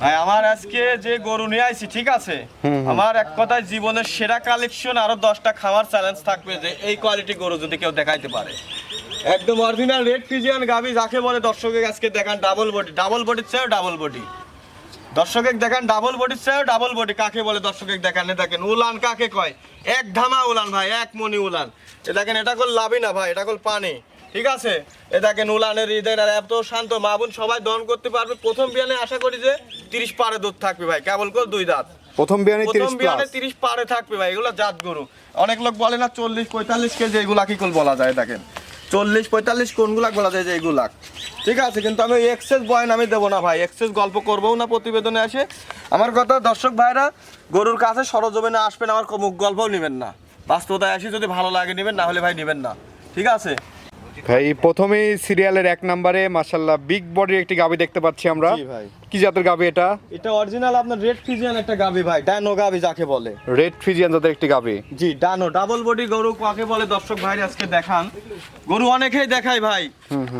ভাই আমার আজকে যে গরু নিয়ে আইছি ঠিক আছে? আমার এক কথায় জীবনের সেরা কালেকশন আরও দশটা খামার চ্যালেঞ্জ থাকবে যে এই কোয়ালিটি গরু যদি কেউ দেখাইতে পারে। একদম অরিজিনাল রেড ফিজিয়ান গাবি যাকে বলে দর্শকের আজকে দেখান ডাবল বডি ডাবল বডির চেয়েও ডাবল বডি দর্শকের দেখান ডাবল বডির চেয়েও ডাবল বডি কাকে বলে দর্শকের দেখান? দেখেন উলান কাকে কয়? এক ধামা উলান ভাই এক মনি উলান। এ দেখেন এটা কল লাভি না ভাই এটা কল পানি। ঠিক আছে? এ দেখেন উলানের হৃদয় আর এত শান্ত। মা বোন সবাই দহন করতে পারবে। প্রথম বিয়ানে আশা করি যে তিরিশ পারে দুধ থাকবে ভাই। কেবল কল দুই দাঁত। প্রথম বিয়ানে প্রথম বিয়ানে তিরিশ পারে থাকবে ভাই। এগুলো জাত গরু। অনেক লোক বলে না চল্লিশ পঁয়তাল্লিশ কেজি এগুলা কি কল বলা যায়? দেখেন। চল্লিশ পঁয়তাল্লিশ কোনগুলা বলা যায় যে এগুলা? ঠিক আছে কিন্তু আমি এক্সেস বয়ন আমি দেবো না ভাই। এক্সেস গল্প করব না প্রতিবেদনে আসে আমার কথা দর্শক ভাইরা গরুর কাছে সরজমিনে আসবেন আমার মুখ গল্পও নেবেন না। বাস্তবতায় আসি যদি ভালো লাগে নেবেন না হলে ভাই নেবেন না। ঠিক আছে? ভাই প্রথমেই সিরিয়ালের এক নম্বরে মাশাল্লাহ বিগ বডির একটি গাবি দেখতে পাচ্ছি আমরা। কি জাতের গাবি এটা? এটা অরিজিনাল আপনার রেড ফিজিয়ান একটা গাবি ভাই ডাইনো গাবি যাকে বলে। রেড ফিজিয়ান জাতের একটি গাবি। জি ডানো ডাবল বডি গরু কাকে বলে? দর্শক ভাই আজকে দেখান। গরু অনেকেই দেখায় ভাই।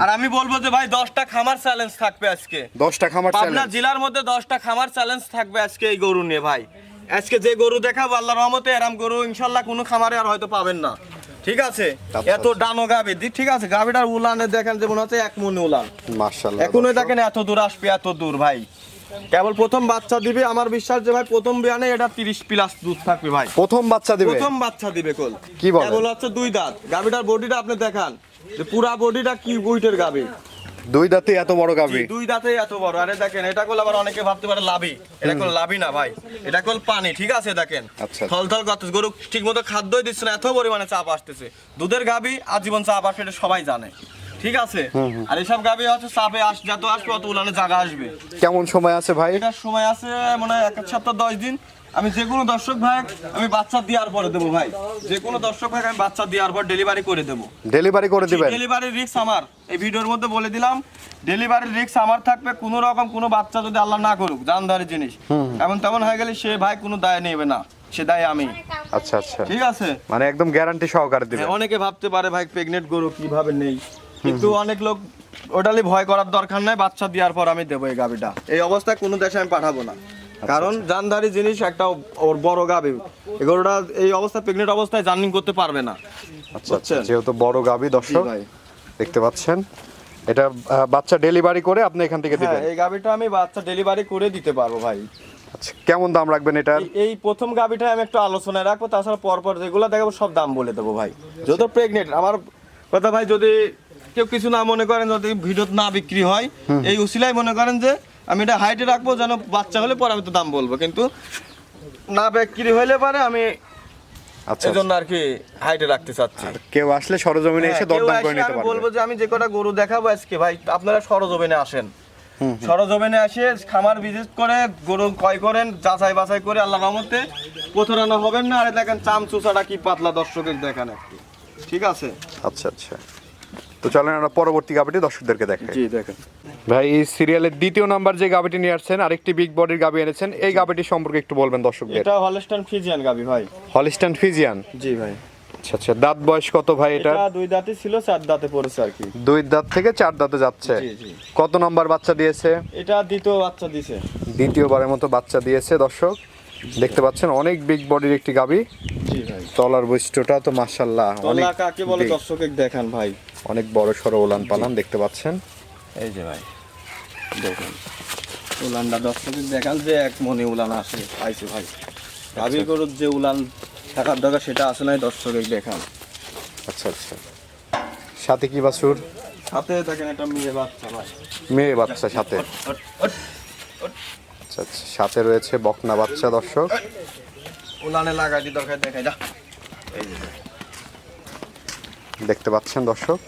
আর আমি বলব যে ভাই দশটা খামার চ্যালেঞ্জ থাকবে আজকে। দশটা খামার পাবনা চ্যালেঞ্জ জেলার মধ্যে দশটা খামার চ্যালেঞ্জ থাকবে আজকে এই গরু নিয়ে ভাই। আজকে যে গরু দেখাবো আল্লাহ রহমতে এরাম গরু ইনশাল্লাহ কোনো খামারে আর হয়তো পাবেন না। ঠিক আছে? এত ডানো গাবি। দি- ঠিক আছে গাবিটার উলানে দেখেন যেমন হচ্ছে এক মনে উলান। মাশাল্লাহ এখনও দেখেন এত দূর আসবে এত দূর ভাই। কেবল প্রথম বাচ্চা দিবে আমার বিশ্বাস যে ভাই প্রথম বিয়ানে এটা তিরিশ প্লাস দুধ থাকবে ভাই। প্রথম বাচ্চা দিবে? প্রথম বাচ্চা দিবে কোল। কি বলে কেবল হচ্ছে দুই দাঁত। গাবিটার বডিটা আপনি দেখান যে পুরা বডিটা কি বুইটের গাবি। দুই দাঁতে এত বড় গাবি। দুই দাঁতে এত বড়। আরে দেখেন এটা কল আবার অনেকে ভাবতে পারে লাভি এটা কল লাভি না ভাই। এটা কল পানি ঠিক আছে দেখেন। আচ্ছা। থল থল করতেছে গরু ঠিক মতো খাদ্যই দিচ্ছে না এত পরিমাণে চাপ আসতেছে। দুধের গাবি আজীবন চাপ আসবে এটা সবাই জানে। ঠিক আছে? আর এসব গাবি হচ্ছে চাপে আস যত আসবে অত উলানে জায়গা আসবে। কেমন সময় আছে ভাই? এটার সময় আছে মনে হয় এক সপ্তাহ দশ দিন। আমি যে কোনো দর্শক ভাই আমি বাচ্চা দেওয়ার পরে দেবো ভাই। যে কোনো দর্শক ভাই আমি বাচ্চা দেওয়ার পর ডেলিভারি করে দেবো। ডেলিভারি করে দিবেন। ডেলিভারির রিস্ক আমার এই ভিডিওর মধ্যে বলে দিলাম ডেলিভারির রিস্ক আমার থাকবে কোনো রকম কোনো বাচ্চা যদি আল্লাহ না করুক জানদারি জিনিস। এমন তেমন হয়ে গেলে সে ভাই কোনো দায় নেবে না সে দায় আমি। আচ্ছা আচ্ছা। ঠিক আছে? মানে একদম গ্যারান্টি সহকারে দিবেন। হ্যাঁ, অনেকে ভাবতে পারে ভাই প্রেগনেন্ট গরু কীভাবে নেই? কিন্তু অনেক লোক ওটালি ভয় করার দরকার নাই বাচ্চা দেওয়ার পর আমি দেবো এই গাবিটা এই অবস্থায় কোনো দেশে আমি পাঠাবো না। কারণ জানদারি জিনিস একটা ওর বড় গাবি। এই গরুটা এই অবস্থায় প্রেগনেন্ট অবস্থায় জার্নিং করতে পারবে না। আচ্ছা আচ্ছা যেহেতু বড় গাবি দর্শক। দেখতে পাচ্ছেন। এটা বাচ্চা ডেলিভারি করে আপনি এখান থেকে হ্যাঁ দিবেন? এই গাবিটা আমি বাচ্চা ডেলিভারি করে দিতে পারব ভাই। আচ্ছা কেমন দাম রাখবেন এটার? এই- এই প্রথম গাবিটা আমি একটু আলোচনায় রাখব তাছাড়া পরপর যেগুলো দেখাবো সব দাম বলে দেবো ভাই। যত প্রেগনেন্ট আমার কথা ভাই যদি কেউ কিছু না মনে করেন যদি ভিডিও না বিক্রি হয় এই উসিলাই মনে করেন যে আমি এটা হাইটে রাখব যেন বাচ্চা হলে পরে আমি তো দাম বলব কিন্তু না বিক্রি হইলে পারে আমি আচ্ছা। এই জন্য আর কি হাইটে রাখতে চাচ্ছি। কেউ আসলে সরজমিনে এসে হ্যাঁ, দরদাম করে নিতে আমি বলব যে আমি যে কটা গরু দেখাবো আজকে ভাই আপনারা সরজমিনে আসেন। সরজমিনে আসে খামার ভিজিট করে গরু ক্রয় করেন যাচাই বাছাই করে আল্লাহ রহমতে। প্রতারণা হবেন না আরে দেখেন চাম চুচাটা কি পাতলা দর্শকের দেখেন একটু। ঠিক আছে? আচ্ছা আচ্ছা। তো চলেন আমরা পরবর্তী গাবিটি দর্শকদেরকে দেখাই। জি দেখেন। ভাই এই সিরিয়ালের দ্বিতীয় নাম্বার যে গাবিটি নিয়ে আসছেন আরেকটি বিগ বডির গাবি এনেছেন এই গাবিটি সম্পর্কে একটু বলবেন দর্শকদের। এটা হলস্টাইন ফিজিয়ান গাবি ভাই। হলিস্টান ফিজিয়ান জি ভাই। আচ্ছা আচ্ছা দাঁত বয়স কত ভাই এটা এটা দুই দাঁতে ছিল চার দাঁতে পড়েছে আর কি। দুই দাঁত থেকে চার দাঁতে যাচ্ছে। জি, জি। কত নাম্বার বাচ্চা দিয়েছে? এটা দ্বিতীয় বাচ্চা দিছে। দ্বিতীয়বারের মতো বাচ্চা দিয়েছে দর্শক। দেখতে পাচ্ছেন অনেক বিগ বডির একটি গাবি। তলার বৈশিষ্ট্যটা তো মাশাল্লাহ অনেক তলা কাকে বলে দর্শক দেখান ভাই। অনেক বড় সড়ো ওলান পালান দেখতে পাচ্ছেন। এই যে ভাই দেখুন। উলানটা দর্শকের দেখান যে এক মনে উলান আসে পাইছে ভাই। গাভী গরুর যে উলান থাকার দরকার সেটা আসে নাই দর্শকের দেখান। আচ্ছা আচ্ছা। সাথে কি বাছুর? সাথে দেখেন একটা মেয়ে বাচ্চা ভাই। মেয়ে বাচ্চা সাথে। আচ্ছা আচ্ছা। সাথে রয়েছে বকনা বাচ্চা দর্শক। উলানে লাগাই দি দরকার দেখাই যা। এই যে। দেখতে পাচ্ছেন দর্শক।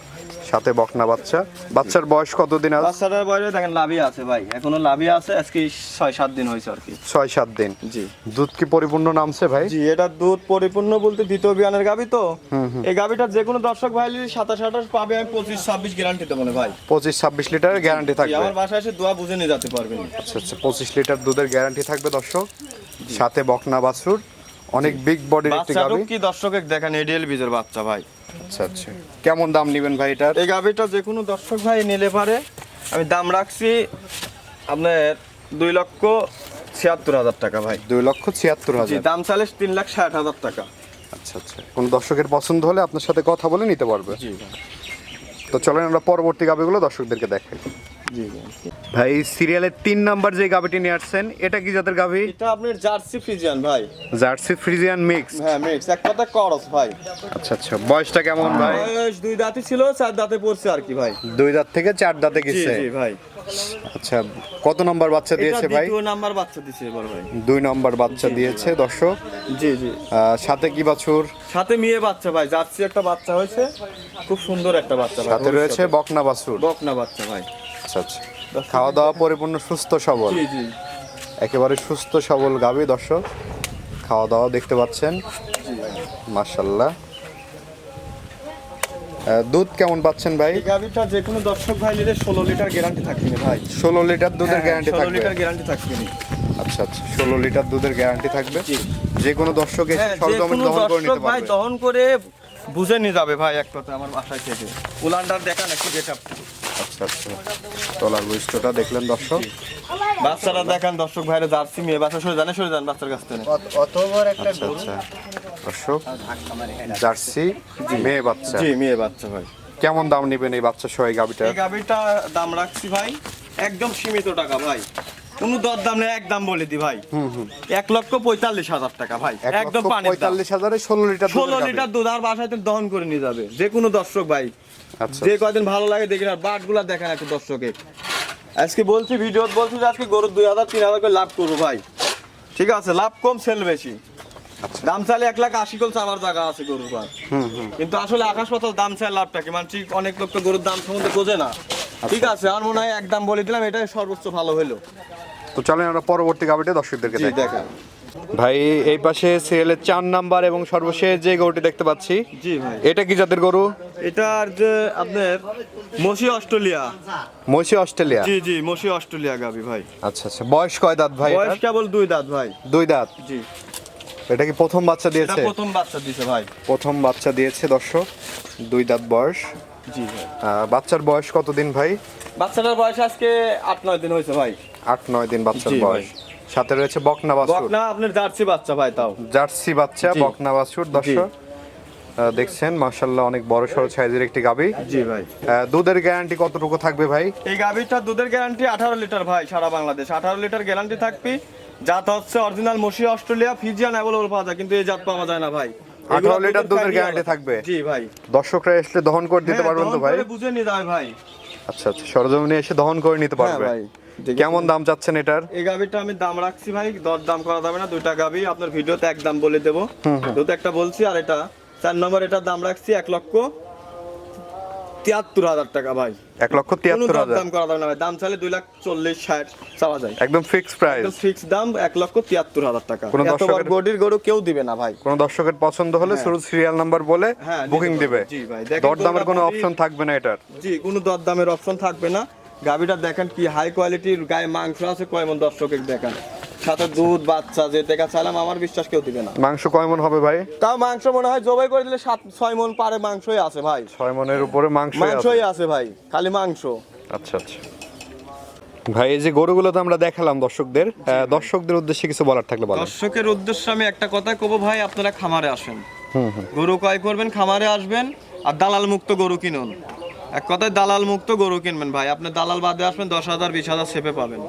সাথে বকনা বাচ্চা। বাচ্চার বয়স কতদিন আজ বাচ্চাটার বয়সে দেখেন লাভি আছে ভাই। এখনও লাভি আছে আজকে ছয় সাত দিন হয়েছে আর কি। ছয় সাত দিন। জি। দুধ কি পরিপূর্ণ নামছে ভাই? জি এটা দুধ পরিপূর্ণ বলতে দ্বিতীয় বিয়ানের গাবি তো। এই গাবিটা যে কোনো দর্শক ভাই যদি সাতাশ আঠাশ পাবে আমি পঁচিশ ছাব্বিশ গ্যারান্টি দেবো না ভাই। পঁচিশ ছাব্বিশ লিটারের গ্যারান্টি থাকবে। আমার বাসায় এসে দোয়া বুঝে নিয়ে যেতে পারবেন। আচ্ছা আচ্ছা পঁচিশ লিটার দুধের গ্যারান্টি থাকবে দর্শক। সাথে বকনা বাছুর। অনেক বিগ বডির একটি গাবি। কি দর্শকের দেখেন এডিএল বীজের বাচ্চা ভাই। আচ্ছা আচ্ছা। কেমন দাম নেবেন ভাই এটার? এই গাবিটা যে কোনো দর্শক ভাই নিলে পারে। আমি দাম রাখছি আপনার দুই লক্ষ ছিয়াত্তর হাজার টাকা ভাই। দুই লক্ষ ছিয়াত্তর হাজার। দাম চালে তিন লাখ ষাট হাজার টাকা। আচ্ছা আচ্ছা। কোনো দর্শকের পছন্দ হলে আপনার সাথে কথা বলে নিতে পারবে। তো চলেন আমরা পরবর্তী গাবিগুলো দর্শকদেরকে দেখাই। জি। ভাই সিরিয়ালের তিন নাম্বার যে গাবিটি নিয়ে আসছেন এটা কি জাতের গাভি? এটা আপনার জার্সি ফ্রিজিয়ান ভাই। জার্সি ফ্রিজিয়ান মিক্স হ্যাঁ মিক্স এক কথা করস ভাই। আচ্ছা আচ্ছা বয়সটা কেমন ভাই? বয়স দুই দাঁতই ছিল চার দাঁতে পড়ছে আর কি ভাই। দুই দাঁত থেকে চার দাঁতে গেছে। জি ভাই। আচ্ছা কত নম্বর বাচ্চা দিয়েছে ভাই? দ্বিতীয় নাম্বার বাচ্চা দিয়েছে এবার ভাই। দুই নম্বর বাচ্চা দিয়েছে দর্শক। জি জি। সাথে কি বাছুর? সাথে মেয়ে বাচ্চা ভাই জার্সি একটা বাচ্চা হয়েছে। খুব সুন্দর একটা বাচ্চা সাথে রয়েছে বকনা বাছুর। বকনা বাচ্চা ভাই। আচ্ছা আচ্ছা। খাওয়া দাওয়া পরিপূর্ণ সুস্থ সবল। জি জি। একেবারে সুস্থ সবল গাবি দর্শক খাওয়া দাওয়া দেখতে পাচ্ছেন। মার্শাল্লাহ দুধ কেমন পাচ্ছেন ভাই? গাভিটা যে কোনো দর্শক ভাই নিলে ষোলো লিটার গ্যারান্টি থাকবে ভাই। ষোলো লিটার দুধের গ্যারান্টি থাকবে। লিটার গ্যারান্টি থাকবে আচ্ছা আচ্ছা ষোলো লিটার দুধের গ্যারান্টি থাকবে। জি। যে কোনো দর্শক এসে হ্যাঁ, সরজমিন দহন করে নিতে ভাই পারবে। দহন করে বুঝে নিয়ে যাবে ভাই এক কথা আমার বাসায় থেকে। উলানটার দেখান একটু গেট আচ্ছা আচ্ছা। তলার বৈশিষ্ট্যটা দেখলেন দর্শক? বাচ্চারা দেখান দর্শক ভাইরা জার্সি মেয়ে বাচ্চা সরে জানে সরে যান বাচ্চার কাছ থেকে। আচ্ছা আচ্ছা। দর্শক জার্সি মেয়ে বাচ্চা। জি মেয়ে বাচ্চা ভাই। কেমন দাম নেবেন এই বাচ্চা সহ এই গাবিটার এই গাভিটা দাম রাখছি ভাই একদম সীমিত টাকা ভাই। কোনো দর দাম নেই একদম বলে দি ভাই। এক লক্ষ পঁয়তাল্লিশ হাজার টাকা ভাই একদম পানি পঁয়তাল্লিশ হাজারে ষোলো লিটার ষোলো লিটার দুধ আর বাসায় দহন করে নিয়ে যাবে যে কোনো দর্শক ভাই। যে কয়দিন ভালো লাগে দেখি আর বাটগুলা দেখেন একটু দর্শকে। আজকে বলছি ভিডিও বলছি যে আজকে গরুর দুই হাজার তিন হাজার করে লাভ করব ভাই। ঠিক আছে লাভ কম সেল বেশি। দাম চালে এক লাখ আশি কল চাবার জায়গা আছে গরুর পার কিন্তু আসলে আকাশ পাতাল দাম চায় লাভটা কি? মানে ঠিক অনেক লোক তো গরুর দাম সম্বন্ধে বোঝে না। ঠিক আছে আমার মনে হয় এক দাম বলে দিলাম এটাই সর্বোচ্চ ভালো হলো। তো চলেন আমরা পরবর্তী গাবিটা দর্শকদেরকে দেখাই। ভাই এই পাশে সিরিয়ালের চার নাম্বার এবং সর্বশেষ যে গরুটি দেখতে পাচ্ছি জি ভাই। এটা কি জাতের গরু? এটার যে আপনার মসি অস্ট্রেলিয়া। মহিষী অস্ট্রেলিয়া? জি জি মসি অস্ট্রেলিয়া গাবি ভাই। আচ্ছা আচ্ছা। বয়স কয় দাঁত ভাই বয়স কেবল দুই দাঁত ভাই। দুই দাঁত? জি। এটা কি প্রথম বাচ্চা এটা দিয়েছে? প্রথম বাচ্চা দিছে ভাই। প্রথম বাচ্চা দিয়েছে দর্শক দুই দাঁত বয়স। জি ভাই। বাচ্চার বয়স কতদিন ভাই? বাচ্চাটার বয়স আজকে আট নয় দিন হয়েছে ভাই। আট নয় দিন বাচ্চার বয়স। সাথে রয়েছে বকনা বাছুর বকনা আপনার জার্সি বাচ্চা ভাই তাও। জার্সি বাচ্চা। বকনা বাছুর দর্শক। দেখছেন মার্শাল্লাহ অনেক বড় সড়ো সাইজের একটি গাবি। জি ভাই। দুধের গ্যারান্টি কতটুকু থাকবে ভাই? এই গাভীটার দুধের গ্যারান্টি আঠারো লিটার ভাই সারা বাংলাদেশ। আঠারো লিটার গ্যারান্টি থাকবে। জাত হচ্ছে অরিজিনাল মসি অস্ট্রেলিয়া ফিজিয়ান অ্যাভেলেবল পাওয়া যায় কিন্তু এই জাত পাওয়া যায় না ভাই। 18 লিটার দুধের গ্যারান্টি থাকবে? জি ভাই। দর্শকরা এসে দহন করে দিতে হ্যাঁ, পারবেন তো ভাই? বুঝে নিয়ে যাবে ভাই। আচ্ছা আচ্ছা সরজমিনে এসে দহন করে নিতে হ্যাঁ পারবে। ভাই। কেমন দাম চাচ্ছেন এটার? এই গাভীটা আমি দাম রাখছি ভাই দর দাম করা যাবে না দুইটা গাভী। আপনার ভিডিওতে এক দাম বলে দেবো। দুটো একটা বলছি আর এটা। চার নম্বর এটার দাম রাখছি এক লক্ষ তিয়াত্তর হাজার টাকা ভাই। এক লক্ষ তিয়াত্তর দর হাজার। দাম করা যাবে না ভাই। দাম চাইলে দুই লাখ চল্লিশ ষাট চাওয়া যায়। একদম ফিক্সড প্রাইস ফিক্স দাম এক লক্ষ তিয়াত্তর হাজার টাকা। কোনো দর্শকের- গডির গরু কেউ দিবে না ভাই। কোন দর্শকের পছন্দ হলে শুরু সিরিয়াল নাম্বার বলে হ্যাঁ, বুকিং দিবে। জি ভাই, দেখেন দরদামের কোনো অপশন থাকবে না এটার। জি কোনো দর দামের অপশন থাকবে না। গাভীটা দেখেন কি হাই কোয়ালিটির গায়ে মাংস আছে কয় মন দর্শকের দেখেন। সাথে দুধ বাচ্চা যে দেখা চাইলাম আমার বিশ্বাস কেউ দিবে না। মাংস কয় মন হবে ভাই? তাও মাংস মনে হয় জবাই করে দিলে সাত ছয় মন পারে মাংসই আছে ভাই। ছয় মনের উপরে মাংস মাংসই আছে ভাই খালি মাংস। আচ্ছা আচ্ছা। ভাই এই যে গরুগুলো তো আমরা দেখালাম দর্শকদের দর্শকদের উদ্দেশ্যে কিছু বলার থাকলে বলেন। দর্শকের উদ্দেশ্যে আমি একটা কথা কব ভাই আপনারা খামারে আসেন। গরু ক্রয় করবেন খামারে আসবেন আর দালাল মুক্ত গরু কিনুন। এক কথায় দালাল মুক্ত গরু কিনবেন ভাই। আপনি দালাল বাদে আসবেন দশ হাজার বিশ হাজার সেপে পাবেন।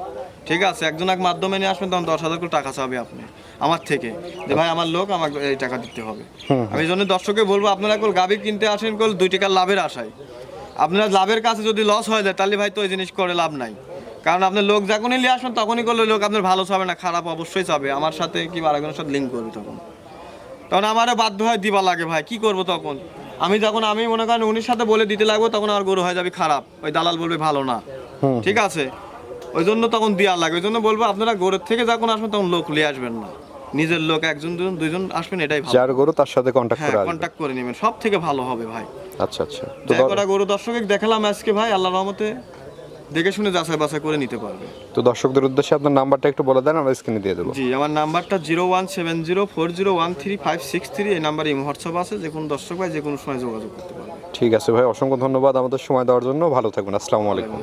ঠিক আছে? একজন এক মাধ্যমে নিয়ে আসবেন তখন দশ হাজার করে টাকা চাবে আপনি আমার থেকে। যে ভাই আমার লোক আমাকে এই টাকা দিতে হবে। আমি এই জন্য দর্শকে বলব আপনারা কল গাভি কিনতে আসেন কল দুই টাকার লাভের আশায়। আপনারা লাভের কাছে যদি লস হয়ে যায় তাহলে ভাই তো ওই জিনিস করে লাভ নাই। কারণ আপনার লোক যখনই নিয়ে আসবেন তখনই করলে লোক আপনার ভালো চাবে না খারাপ অবশ্যই চাবে। আমার সাথে কি আরেকজনের সাথে লিঙ্ক করবে তখন? তখন আমারও বাধ্য হয় দিবা লাগে ভাই কি করব তখন? আমি যখন আমি মনে করেন উনির সাথে বলে দিতে লাগবো তখন আমার গরু হয়ে যাবে খারাপ। ওই দালাল বলবে ভালো না। ঠিক আছে? ওই জন্য তখন দেওয়া লাগে। ওই জন্য বলব আপনারা গরুর থেকে যখন আসবেন তখন লোক নিয়ে আসবেন না। নিজের লোক একজন দুজন দুইজন আসবেন এটাই ভালো। যার গরু তার সাথে কন্ট্যাক্ট হ্যাঁ করে কন্টাক্ট করে নেবেন। সব থেকে ভালো হবে ভাই। আচ্ছা আচ্ছা। তো গরু দর্শক দেখালাম আজকে ভাই আল্লাহর রহমতে দেখে শুনে যাচাই বাছাই করে নিতে পারবে। তো দর্শকদের উদ্দেশ্যে আপনার নাম্বারটা একটু বলে দেন আমরা স্ক্রিনে দিয়ে দেবো। জি আমার নাম্বারটা zero one seven zero four zero one three five six three এই নাম্বারে হোয়াটসঅ্যাপ আছে যে কোনো দর্শক ভাই যে কোনো সময় যোগাযোগ করতে পারবে। ঠিক আছে ভাই অসংখ্য ধন্যবাদ আমাদের সময় দেওয়ার জন্য ভালো থাকবেন আসসালামু আলাইকুম।